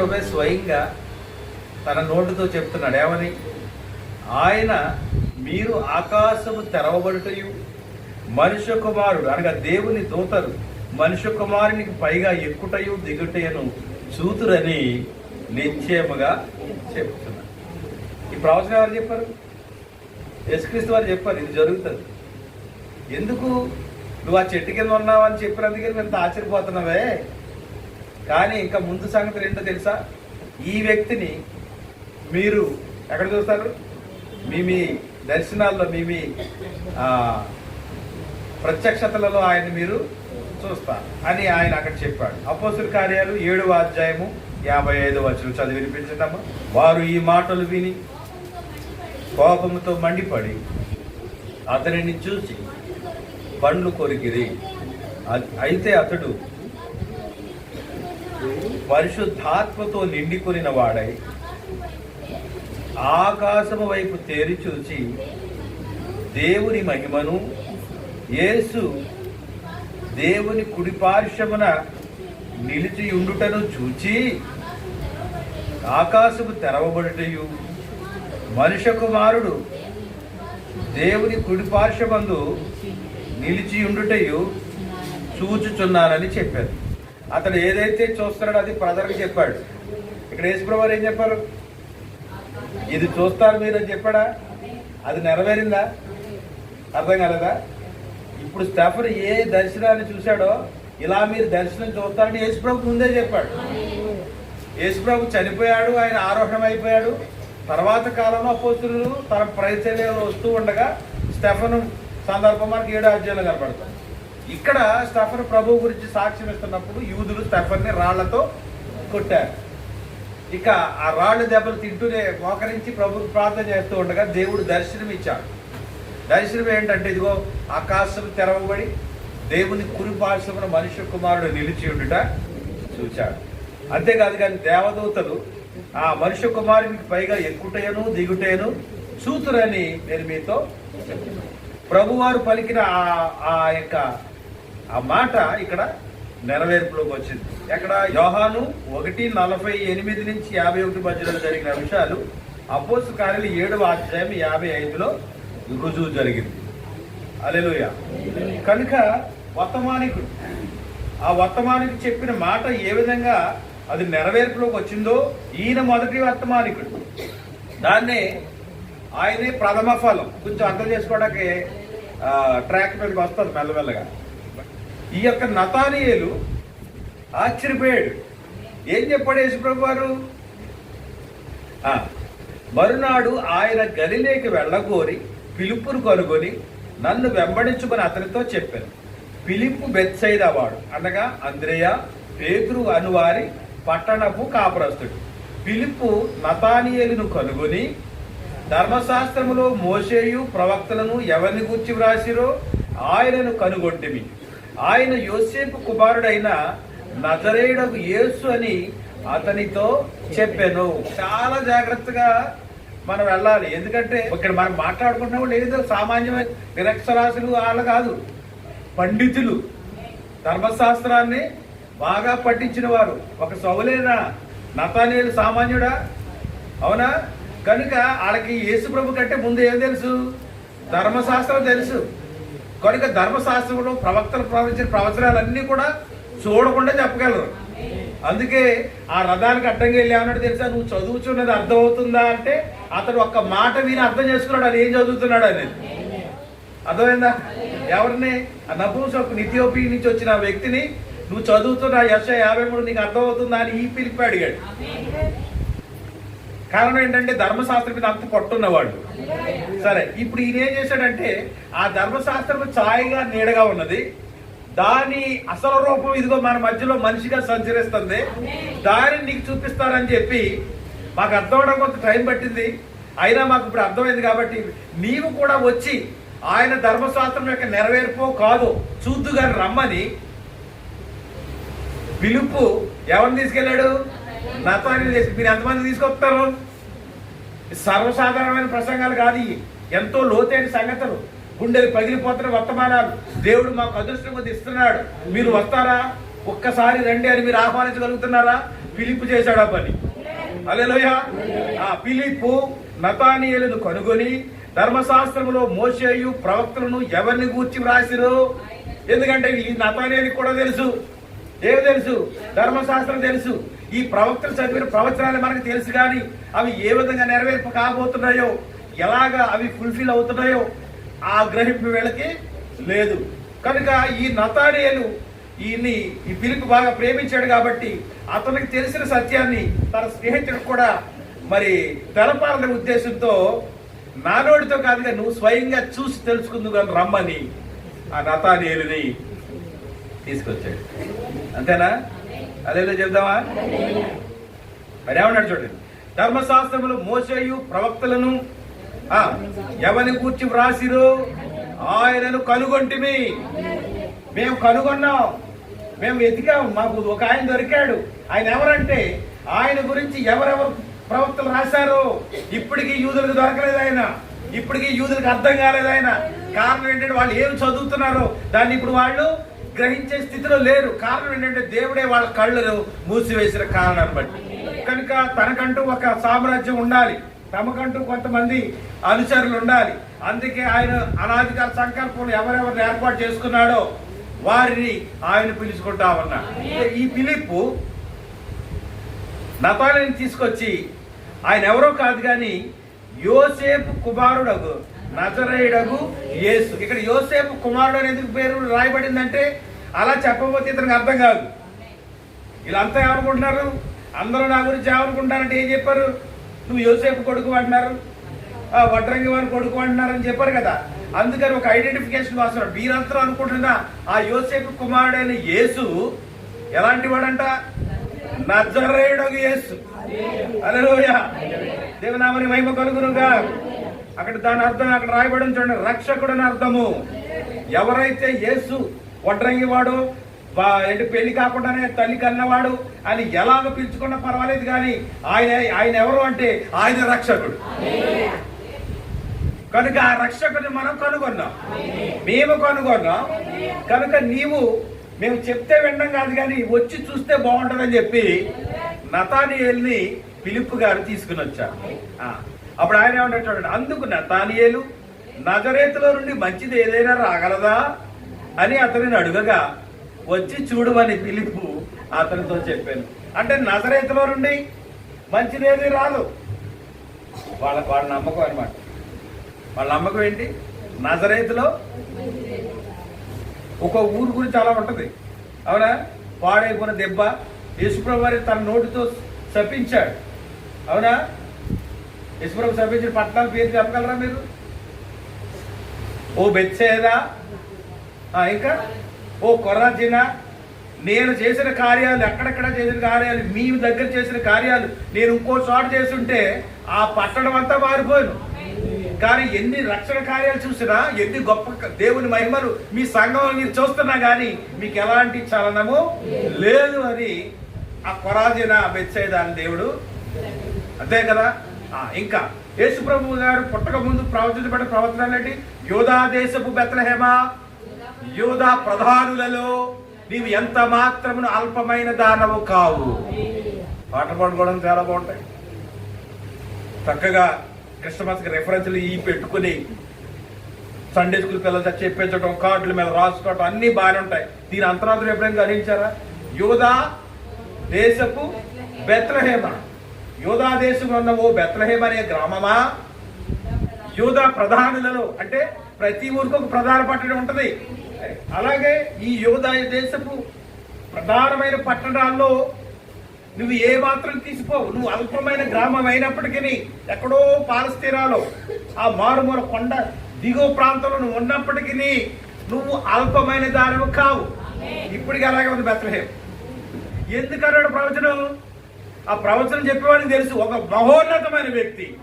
ప్రభే స్వయంగా తన నోటితో చెప్తున్నాడు ఏమని? ఆయన మీరు ఆకాశము తెరవబడుటయు మనుష్య కుమారుడు అనగా దేవుని దూతరు మనుష్య కుమారునికి పైగా ఎక్కుటయు దిగుటయను చూతురని నిశ్చయముగా చెప్తున్నారు ఈ ప్రవచన ఎవరు చెప్పారు? యశ్క్రీస్తు వారు చెప్పారు ఇది జరుగుతుంది. ఎందుకు? నువ్వు ఆ చెట్టు కింద ఉన్నావు అని చెప్పినందుకే నువ్వు ఇంత ఆశ్చర్యపోతున్నావే? కానీ ఇంకా ముందు సంగతి ఏంటో తెలుసా? ఈ వ్యక్తిని మీరు ఎక్కడ చూస్తారు? మీ మీ దర్శనాల్లో మీ మీ ప్రత్యక్షతలలో ఆయన మీరు చూస్తారు అని ఆయన అక్కడ చెప్పాడు. అపోసుల కార్యాలు ఏడవ అధ్యాయము యాభై ఐదు వచనం చదివి వినిపించదమ్మా వారు ఈ మాటలు విని కోపంతో మండిపడి అతనిని చూసి పండ్లు కొరికిరి. అయితే అతడు పరిశుద్ధాత్మతో నిండికొనిన వాడై ఆకాశము వైపు తేరి చూచి దేవుని మహిమను యేసు దేవుని కుడిపార్శ్వమున నిలిచి ఉండుటను చూచి ఆకాశము తెరవబడుటయు. మనుష్య కుమారుడు దేవుని కుడిపార్శ్వమందు నిలిచి ఉండుటయు చూచుచున్నానని చెప్పారు. అతడు ఏదైతే చూస్తున్నాడో అది ప్రజలకు చెప్పాడు. ఇక్కడ యేసుప్రభు ఏం చెప్పారు? ఇది చూస్తారు మీరు అని చెప్పాడా? అది నెరవేరిందా? అర్థం కాలేదా? ఇప్పుడు స్టెఫన్ ఏ దర్శనాన్ని చూశాడో ఇలా మీరు దర్శనం చూస్తారని యేసుప్రభు ముందే చెప్పాడు. యేసుప్రభు చనిపోయాడు ఆయన ఆరోహణం అయిపోయాడు. తర్వాత కాలంలో అపోస్తులు తన పరిచర్యలో వస్తూ ఉండగా స్టెఫను సందర్భం మనకి ఏడు అధ్యాయంలో కనపడతాం. ఇక్కడ స్టఫర్ ప్రభు గురించి సాక్ష్యం ఇస్తున్నప్పుడు యూదులు స్టఫర్ని రాళ్ళతో కొట్టారు. ఇక ఆ రాళ్ళు దెబ్బలు తింటూనే మోకరించి ప్రభు ప్రార్థన చేస్తూ ఉండగా దేవుడు దర్శనం ఇచ్చాడు. దర్శనం ఏంటంటే ఇదిగో ఆకాశం తెరవబడి దేవుని కురిపార్శ్వమున మనుష్య కుమారుడు నిలిచి ఉండుట చూచాడు. అంతేకాదు కానీ దేవదూతలు ఆ మనుష్య కుమారునికి పైగా ఎక్కుటయను దిగుటయను చూతురని నేను మీతో ప్రభువారు పలికిన ఆ ఆ యొక్క ఆ మాట ఇక్కడ నెరవేర్పులోకి వచ్చింది. ఎక్కడ? యోహాను ఒకటి నలభై ఎనిమిది నుంచి యాభై ఒకటి మధ్యలో జరిగిన విషయాలు అపోసు కార్యలు ఏడవ అధ్యాయం యాభై ఐదులో రుజువు జరిగింది. అలెలుయ కనుక వర్తమానికుడు ఆ వర్తమానికి చెప్పిన మాట ఏ విధంగా అది నెరవేర్పులోకి వచ్చిందో ఈయన మొదటి వర్తమానికుడు. దాన్నే ఆయనే ప్రథమ ఫలం. కొంచెం అర్థం చేసుకోవడానికి ట్రాక్ మీదకి వస్తుంది మెల్లమెల్లగా. ఈ యొక్క నతానియలు ఆశ్చర్యపోయాడు. ఏం చెప్పాడు యేసుప్రభు వారు మరునాడు ఆయన గలిలేకి వెళ్ళగోరి పిలుపును కనుగొని నన్ను వెంబడించుకొని అతనితో చెప్పాను. పిలిపు బెత్సైదవాడు అనగా అంద్రేయ పేతురు అనువారి పట్టణపు కాపురస్తుడు. పిలుపు నతానియేలును కనుగొని ధర్మశాస్త్రములో మోసేయు ప్రవక్తలను ఎవరిని గుర్చి వ్రాసిరో ఆయనను కనుగొంటిమి. ఆయన యోసేపు కుమారుడైన నజరేయుడకు యేసు అని అతనితో చెప్పాను. చాలా జాగ్రత్తగా మనం వెళ్ళాలి. ఎందుకంటే ఇక్కడ మనం మాట్లాడుకుంటున్న వాళ్ళు ఏదో సామాన్యమైన నిరక్షరాశులు వాళ్ళు కాదు. పండితులు. ధర్మశాస్త్రాన్ని బాగా పఠించిన వారు. ఒక సౌలేనా నతానేలు సామాన్యుడా? అవునా? కనుక వాళ్ళకి యేసు ప్రభు కంటే ముందు ఏం తెలుసు? ధర్మశాస్త్రం తెలుసు. కనుక ధర్మశాస్త్రంలో ప్రవక్తలు ప్రవచించిన ప్రవచనాలన్నీ కూడా చూడకుండా చెప్పగలరు. అందుకే ఆ రథానికి అడ్డంగా వెళ్ళామన్నట్టు తెలుసా? నువ్వు చదువుతున్నది అర్థమవుతుందా? అంటే అతడు ఒక్క మాట విని అర్థం చేసుకున్నాడు. అది ఏం చదువుతున్నాడు? అనేది. అర్థమైందా? ఎవరిని? ఆ నపూంసకు నిత్యోపి నుంచి వచ్చిన వ్యక్తిని నువ్వు చదువుతున్న యశ యాభై మూడు నీకు అర్థమవుతుందా? అని ఈ పిలిపి అడిగాడు కారణం ఏంటంటే ధర్మశాస్త్రం మీద అంత పట్టున్నవాడు. సరే ఇప్పుడు ఈయన ఏం చేశాడంటే ఆ ధర్మశాస్త్రం ఛాయగా నీడగా ఉన్నది. దాని అసలు రూపం ఇదిగో మన మధ్యలో మనిషిగా సంచరిస్తుంది. దానిని నీకు చూపిస్తారని చెప్పి మాకు అర్థం అవడం కొంత టైం పట్టింది. అయినా మాకు ఇప్పుడు అర్థమైంది కాబట్టి నీవు కూడా వచ్చి ఆయన ధర్మశాస్త్రం యొక్క నెరవేర్పో కాదు చూద్దు గారు రమ్మని. పిలుపు ఎవరిని తీసుకెళ్ళాడు? నతాన్ని చేసి మీరు ఎంతమంది తీసుకొస్తారు? సర్వసాధారణమైన ప్రసంగాలు కాదు ఎంతో లోతైన సంగతులు. గుండెలు పగిలిపోతున్న వర్తమానాలు. దేవుడు మాకు అదృష్టం కొద్ది ఇస్తున్నాడు. మీరు వస్తారా? ఒక్కసారి రండి అని మీరు ఆహ్వానించగలుగుతున్నారా? పిలిపు చేశాడు ఆ పని. అలెలోయ ఆ పిలిపు నతానియలను కనుగొని ధర్మశాస్త్రములో మోసేయు ప్రవక్తలను ఎవరిని గూర్చి వ్రాసిరు? ఎందుకంటే ఈ నతానీయులకు కూడా తెలుసు. ఏమి తెలుసు? ధర్మశాస్త్రం తెలుసు. ఈ ప్రవక్తలు చదివిన ప్రవచనాలు మనకు తెలుసు కానీ అవి ఏ విధంగా నెరవేర్పు కాబోతున్నాయో ఎలాగా అవి ఫుల్ఫిల్ అవుతున్నాయో ఆ గ్రహింపు వీళ్ళకి లేదు. కనుక ఈ నతానియలు ఈయన్ని ఈ పిలుపు బాగా ప్రేమించాడు కాబట్టి అతనికి తెలిసిన సత్యాన్ని తన స్నేహితుడికి కూడా మరి తెలపాలనే ఉద్దేశంతో నానోడితో కాదుగా నువ్వు స్వయంగా చూసి తెలుసుకుందు కానీ రమ్మని ఆ నతానియలుని తీసుకొచ్చాడు. అంతేనా? అదేదో చెప్దామా? మరి ఏమన్నాడు చూడండి. ధర్మశాస్త్రములు మోసేయు ప్రవక్తలను ఎవరిని కూర్చి వ్రాసిరు? ఆయనను కనుగొంటిమి. మేము కనుగొన్నాం. మేము వెతికాం. మాకు ఒక ఆయన దొరికాడు. ఆయన ఎవరంటే ఆయన గురించి ఎవరెవరు ప్రవక్తలు రాశారో? ఇప్పటికీ యూదులకు దొరకలేదు ఆయన. ఇప్పటికీ యూదులకు అర్థం కాలేదు ఆయన. కారణం ఏంటంటే వాళ్ళు ఏం చదువుతున్నారో? దాన్ని ఇప్పుడు వాళ్ళు గ్రహించే స్థితిలో లేరు. కారణం ఏంటంటే దేవుడే వాళ్ళ కళ్ళు మూసివేసిన కారణాన్ని బట్టి. కనుక తనకంటూ ఒక సామ్రాజ్యం ఉండాలి. తమకంటూ కొంతమంది అనుచరులు ఉండాలి. అందుకే ఆయన అనాధికార సంకల్పంలో ఎవరెవరిని ఏర్పాటు చేసుకున్నాడో వారిని ఆయన పిలుచుకుంటా ఉన్నా ఈ పిలుపు నతాలని తీసుకొచ్చి ఆయన ఎవరో కాదు కానీ యోసేపు కుమారుడు నజరేయుడగు యేసు. ఇక్కడ యోసేపు కుమారుడు అని ఎందుకు పేరు రాయబడిందంటే అలా చెప్పబోతే ఇతనికి అర్థం కాదు. వీళ్ళంతా ఏమనుకుంటున్నారు? అందరూ నా గురించి ఏమనుకుంటారంటే ఏం చెప్పారు? నువ్వు యోసేపు కొడుకు అంటున్నారు. వడ్రంగి వారి కొడుకు అంటున్నారు అని చెప్పారు కదా. అందుకని ఒక ఐడెంటిఫికేషన్ వస్తున్నారు వీరంతా అనుకుంటున్నా ఆ యోసేపు కుమారుడైన యేసు ఎలాంటి వాడంట? నజరేయుడగు యేసు. అలలోయ దేవనామని మహిమ కలుగునుగా అక్కడ దాని అర్థం అక్కడ రాయబడి చూడండి రక్షకుడు అని అర్థము. ఎవరైతే యేసు వడ్రంగివాడు ఏంటి పెళ్ళి కాకుండానే తల్లి కన్నవాడు అని ఎలాగ పిలుచుకున్నా పర్వాలేదు కానీ ఆయన ఆయన ఎవరు అంటే ఆయన రక్షకుడు. కనుక ఆ రక్షకుని మనం కనుగొన్నాం. మేము కనుగొన్నాం. కనుక నీవు మేము చెప్తే వినడం కాదు కానీ వచ్చి చూస్తే బాగుంటుందని చెప్పి నతానియేల్ని పిలుపు గారు తీసుకుని వచ్చారు. అప్పుడు ఆయన ఏమంటాడు చూడండి అందుకు నతానియేలు నగరేతులో నుండి మంచిది ఏదైనా రాగలదా అని అతనిని అడుగగా వచ్చి చూడమని పిలుపు అతనితో చెప్పాను. అంటే నజరేతులో నుండి మంచిదేది రాదు. వాళ్ళ వాళ్ళ నమ్మకం అనమాట వాళ్ళ నమ్మకం ఏంటి? నజరేతులో ఒక ఊరు గురించి అలా ఉంటుంది. అవునా? పాడైపోయిన దెబ్బ యేసుప్రభు వారి తన నోటితో శపించాడు. అవునా? యేసుప్రభు సంబంధించిన పట్టణాల పేరు చెప్పగలరా మీరు? ఓ బెచ్చేదా ఇంకా? ఓ కొర్రాజిన. నేను చేసిన కార్యాలు ఎక్కడెక్కడ చేసిన కార్యాలు మీ దగ్గర చేసిన కార్యాలు నేను ఇంకో చోట చేస్తుంటే ఆ పట్టణం అంతా మారిపోయాను. కానీ ఎన్ని రక్షణ కార్యాలు చూసినా ఎన్ని గొప్ప దేవుని మహిమలు మీ సంఘంలో మీరు చూస్తున్నా కానీ మీకు ఎలాంటి చలనము లేదు అని ఆ కొరాజిన బెచ్చేదాన్ని దేవుడు. అంతే కదా? ఇంకా యేసు ప్రభు గారు పుట్టక ముందు ప్రవచించబడిన ప్రవర్తనలు ఏంటి? యోధా దేశపు బెత్లహేమా? యోధా ప్రధానులలో నీవు ఎంత మాత్రమును అల్పమైన దానవు కావు. పాట పాడుకోవడం చాలా బాగుంటాయి. చక్కగా క్రిస్టమస్కి రెఫరెన్స్లు ఈ పెట్టుకుని సండే స్కూల్ పిల్లలు చెప్పించడం కార్డుల మీద రాసుకోవడం అన్ని బాగానే ఉంటాయి. దీని అంతరాత్రం ఎప్పుడైనా గ్రహించారా? యోధా దేశపు బెత్లహేమ. యోధా దేశం ఉన్న ఓ బెత్లహేమ్ అనే గ్రామమా? యూదా ప్రధానులలో అంటే ప్రతి ఊరికి ఒక ప్రధాన పట్టణం ఉంటుంది. అలాగే ఈ యోధా దేశపు ప్రధానమైన పట్టణాల్లో నువ్వు ఏ మాత్రం తీసిపోవు. నువ్వు అల్పమైన గ్రామం అయినప్పటికీ ఎక్కడో పాలస్తీనాలో ఆ మారుమూల కొండ దిగువ ప్రాంతంలో నువ్వు ఉన్నప్పటికీ నువ్వు అల్పమైన దానివి కావు. ఇప్పటికి అలాగే ఉంది బెత్లహేం. ఎందుకన్నాడు ప్రవచనం? ఆ ప్రవచనం చెప్పేవాడిని తెలుసు ఒక మహోన్నతమైన వ్యక్తి.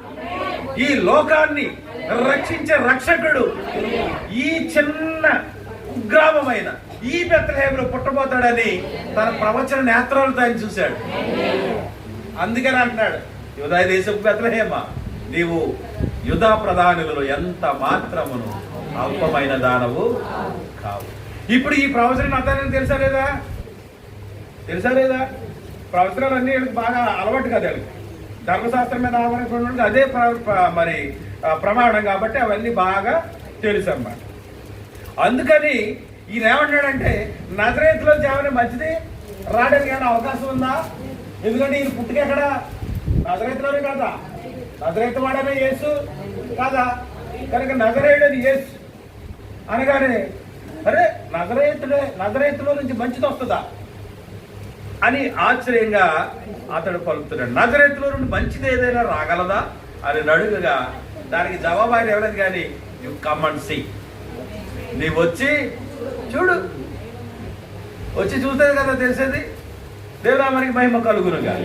ఈ లోకాన్ని రక్షించే రక్షకుడు ఈ చిన్న కుగ్రామమైన ఈ బెత్తలేములో పుట్టబోతాడని తన ప్రవచన నేత్రాలతో ఆయన చూశాడు. అందుకని అంటున్నాడు యుధా దేశపు బెత్తలహేమ నీవు యుధా ప్రధానులలో ఎంత మాత్రమును అల్పమైన దానవు కావు. ఇప్పుడు ఈ ప్రవచనం అర్థాన్ని తెలుసా లేదా? తెలుసా లేదా? ప్రవచనాలు వీళ్ళకి బాగా అలవాటు కదా ధర్మశాస్త్రం మీద ఆధారపడి అదే మరి ప్రమాణం కాబట్టి అవన్నీ బాగా తెలుసు అన్నమాట అందుకని ఈయన ఏమన్నాడంటే నజరేతులో ఏమైనా మంచిది రావడానికి ఏమైనా అవకాశం ఉందా? ఎందుకంటే ఈయన పుట్టుకెక్కడ నజరేతులోనే కదా? నజరేతు వాడనే యేసు కాదా? కనుక నజరేయుడని యేసు అనగానే అరే నజరేతుడే నజరేతులో నుంచి మంచిది వస్తుందా? అని ఆశ్చర్యంగా అతడు పలుకుతున్నాడు. నజరేతులో నుండి మంచిది ఏదైనా రాగలదా? అని అడుగగా దానికి జవాబు ఆయన ఎవరది కానీ యు కమ్ అండ్ సీ నీవు వచ్చి చూడు. వచ్చి చూస్తే కదా తెలిసేది? దేవుడా మహిమ కలుగునుగా.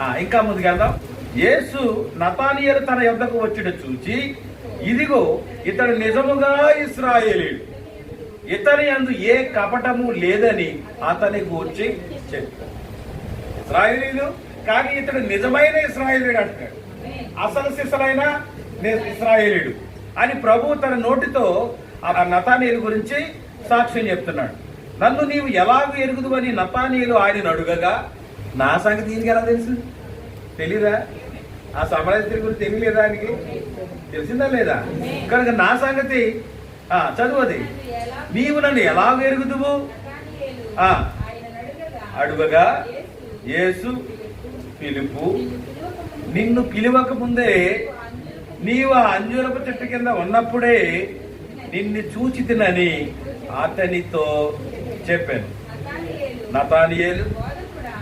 ఆ, ఇంకా ముందుకెళ్దాం యేసు నతానియలు తన యొద్దకు వచ్చిన చూచి ఇదిగో ఇతడు నిజముగా ఇస్రాయేలీడు ఇతని అందు ఏ కపటము లేదని అతని గూర్చి చెప్పాడు. ఇస్రాయలీలు కానీ ఇతడు నిజమైన ఇస్రాయలీడు అంటున్నాడు. అసలు సిసలైన ని- ఇస్రాయేలీడు అని ప్రభు తన నోటితో ఆ నతానీయుల గురించి సాక్ష్యం చెప్తున్నాడు. నన్ను నీవు ఎలాగ ఎరుగుదు అని నతానీయులు ఆయన అడుగగా నా సంగతి దీనికి ఎలా తెలుసు? తెలీదా? ఆ సమరస్త్రి గురించి తెలియలేదా ఆయనకి? తెలిసిందా లేదా? కనుక నా సంగతి చదువుది. నీవు నన్ను ఎలా ఎరుగుదువు? అడుగగా యేసు పిలుపు. నిన్ను పిలువక ముందే నీవు ఆ అంజూరపు చెట్టు కింద ఉన్నప్పుడే నిన్ను చూచి తినని అతనితో చెప్పాను. నతానియేలు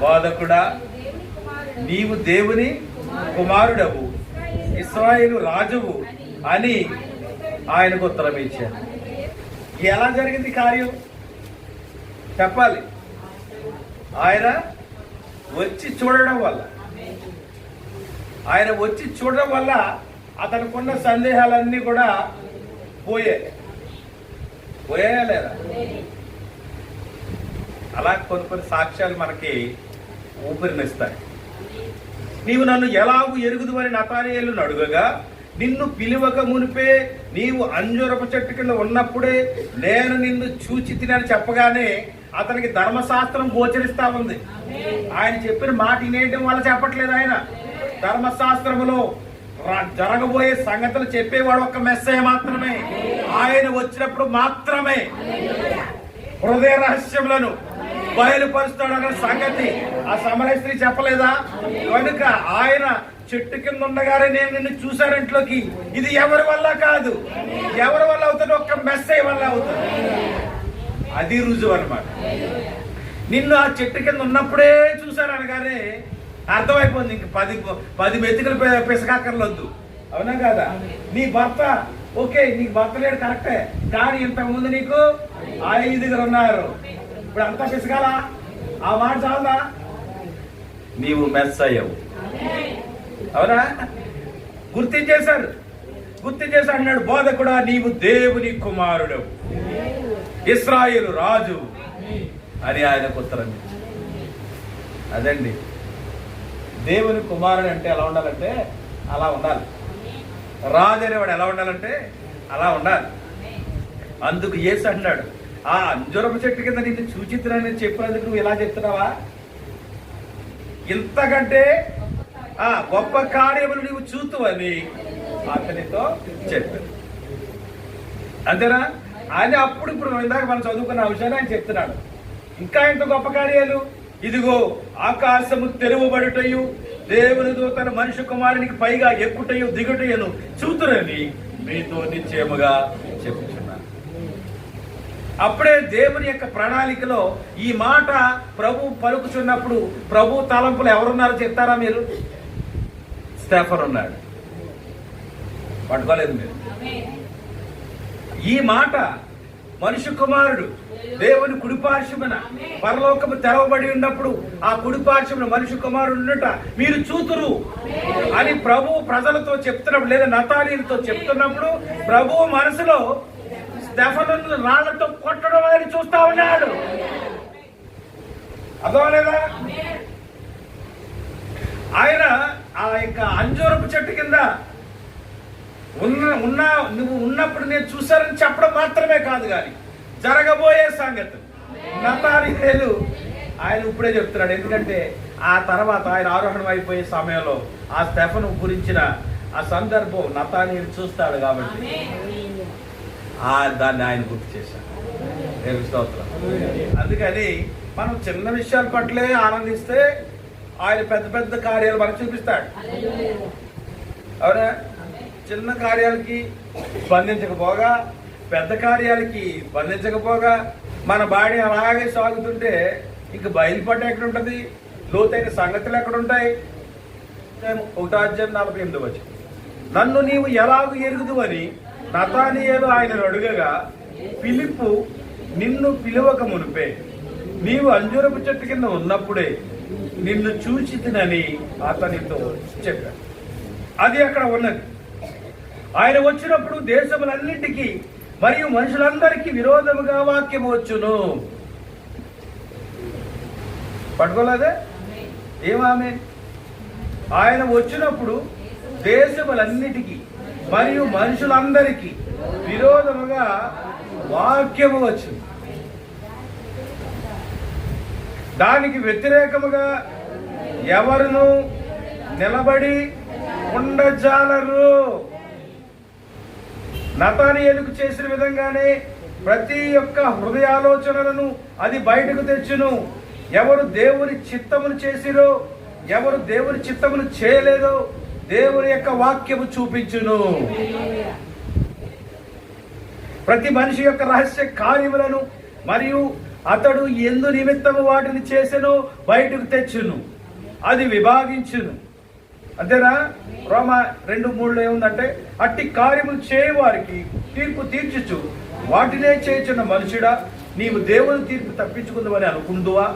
బోధకుడా నీవు దేవుని కుమారుడవు. ఇస్రాయేలు రాజువు అని ఆయనకు ఉత్తరం ఇచ్చారు ఎలా జరిగింది కార్యం? చెప్పాలి. ఆయన వచ్చి చూడడం వల్ల. ఆయన వచ్చి చూడడం వల్ల అతనుకున్న సందేహాలన్నీ కూడా పోయాయి. పోయాయా లేదా? అలా కొన్ని కొన్ని సాక్ష్యాలు మనకి ఊపిరినిస్తాయి. నీవు నన్ను ఎలాగూ ఎరుగుదు అని నతానేయులను అడుగగా నిన్ను పిలువక మునిపే నీవు అంజురపు చెట్టు కింద ఉన్నప్పుడే నేను నిన్ను చూచి తినని చెప్పగానే అతనికి ధర్మశాస్త్రం గోచరిస్తా ఉంది. ఆయన చెప్పిన మాట వినేయడం వల్ల చెప్పట్లేదు ఆయన. ధర్మశాస్త్రములో జరగబోయే సంగతులు చెప్పేవాడు ఒక మెస్సే మాత్రమే. ఆయన వచ్చినప్పుడు మాత్రమే. హృదయ రహస్యములను బయలుపరుస్తాడన్న సంగతి. ఆ సమరస్త్రీ చెప్పలేదా? కనుక ఆయన చెట్టు కింద ఉండగానే నేను నిన్ను చూశాను ఇంట్లోకి. ఇది ఎవరి వల్ల కాదు? ఎవరి వల్ల అవుతుంది? ఒక్క మెస్సేజ్ వల్ల అవుతుంది. అది రుజువు అనమాట నిన్ను ఆ చెట్టు కింద ఉన్నప్పుడే చూశాను అనగానే అర్థమైపోయింది ఇంక పది పది మెతుకులు పె- పిసకాకర్లొద్దు అవునా కాదా? నీ భర్త ఓకే నీకు భర్త లేడు కరెక్టే. కానీ ఇంతకుముందు నీకు ఐదుగురు ఉన్నారు ఇప్పుడు అంతా పిసకాలా ఆ మాట చాలదా? నీవు మెస్ అయ్యావు అవునా? గుర్తించేశాడు గుర్తించేసి అన్నాడు బోధకుడా నీవు దేవుని కుమారుడవు. ఇస్రాయేలు రాజు. అని ఆయనకు ఉత్తరం అదండి. దేవుని కుమారుడు అంటే ఎలా ఉండాలంటే అలా ఉండాలి. రాజు అనేవాడు ఎలా ఉండాలంటే అలా ఉండాలి. అందుకు ఏసు అన్నాడు ఆ అంజురపు చెట్టు కింద నీకు సూచితులని చెప్పినందుకు నువ్వు ఇలా చెప్తున్నావా? ఇంతకంటే ఆ గొప్ప కార్యములు నీవు చూతువని అతనితో చెప్పాడు అంతేనా? ఆయన అప్పుడు ఇప్పుడు ఇందాక మనం చదువుకున్న అంశాన్ని ఆయన చెప్తున్నాడు. ఇంకా ఇంత గొప్ప కార్యాలు? ఇదిగో ఆకాశము తెరువబడుటయు దేవుని దూతన మనిషి కుమారునికి పైగా ఎక్కుటయు దిగుటయ్యను చూతురని మీతో నిశ్చయముగా చెప్తాను అప్పుడే దేవుని యొక్క ప్రణాళికలో ఈ మాట ప్రభు పలుకుచున్నప్పుడు ప్రభు తలంపులు ఎవరున్నారో చెప్తారా మీరు? స్టెఫర్ ఉన్నాడు. పట్టుకోలేదు మీరు. ఈ మాట మనుషు కుమారుడు దేవుని కుడిపార్శ్వమున పరలోకము తెరవబడి ఉన్నప్పుడు ఆ కుడిపార్శ్వమున మనుషు కుమారుడు ఉన్నట మీరు చూతురు అని ప్రభు ప్రజలతో చెప్తున్నప్పుడు లేదా నతాలీలతో చెప్తున్నప్పుడు ప్రభు మనసులో స్టెఫను రాళ్ళతో కొట్టడం అని చూస్తా ఉన్నాడు. అర్థమలేదా ఆయన ఆ యొక్క అంజూరపు చెట్టు కింద ఉన్న ఉన్న నువ్వు ఉన్నప్పుడు నేను చూశానని చెప్పడం మాత్రమే కాదు కానీ జరగబోయే సంగతి. నతారీలు ఆయన ఇప్పుడే చెప్తున్నాడు ఎందుకంటే ఆ తర్వాత ఆయన ఆరోహణం అయిపోయే సమయంలో ఆ స్టెఫను గురించిన ఆ సందర్భం నతానీయుడు చూస్తాడు కాబట్టి. దాన్ని ఆయన గుర్తు చేశారు దేవుని స్తోత్రం. అందుకని మనం చిన్న విషయాల పట్లే ఆనందిస్తే ఆయన పెద్ద పెద్ద కార్యాలు మనకు చూపిస్తాడు. అవునా? చిన్న కార్యాలకి స్పందించకపోగా పెద్ద కార్యాలకి స్పందించకపోగా మన బాడీ అలాగే సాగుతుంటే ఇంక బయలుపడ్డ ఎక్కడ ఉంటుంది లోతైన సంగతులు ఎక్కడ ఉంటాయి ఒకటో నలభై ఎనిమిది వచ్చి నన్ను నీవు ఎలాగూ ఎరుగుదు అని నతానియలు ఆయన అడుగగా పిలుపు నిన్ను పిలువక మునిపే. నీవు అంజూరపు చెట్టు కింద ఉన్నప్పుడే నిన్ను చూచి తినని అతనితో చెప్పాడు. అది అక్కడ ఉన్నది. ఆయన వచ్చినప్పుడు దేశములన్నింటికి మరియు మనుషులందరికీ విరోధముగా వాక్యం వచ్చును. పట్టుకోలేదే? ఏమామె? ఆయన వచ్చినప్పుడు దేశములన్నిటికీ మరియు మనుషులందరికీ విరోధముగా వాక్యము వచ్చింది. దానికి వ్యతిరేకముగా ఎవరును నిలబడి ఉండజాలరు. నతానియేలుకు చేసిన విధంగానే ప్రతి ఒక్క హృదయాలోచనలను అది బయటకు తెచ్చును. ఎవరు దేవుని చిత్తమును చేసిరో ఎవరు దేవుని చిత్తమును చేయలేదో దేవుని యొక్క వాక్యము చూపించును. ప్రతి మనిషి యొక్క రహస్య కార్యములను మరియు అతడు ఎందు నిమిత్తము వాటిని చేసెను బయటకు తెచ్చును. అది విభాగించును. అంతేనా? రోమ రెండు మూడులో ఏముందంటే అట్టి కార్యములు చేయవారికి తీర్పు తీర్చుచు వాటినే చేయుచున్న మనుషుడా నీవు దేవుని తీర్పు తప్పించుకుందామని అనుకుందువా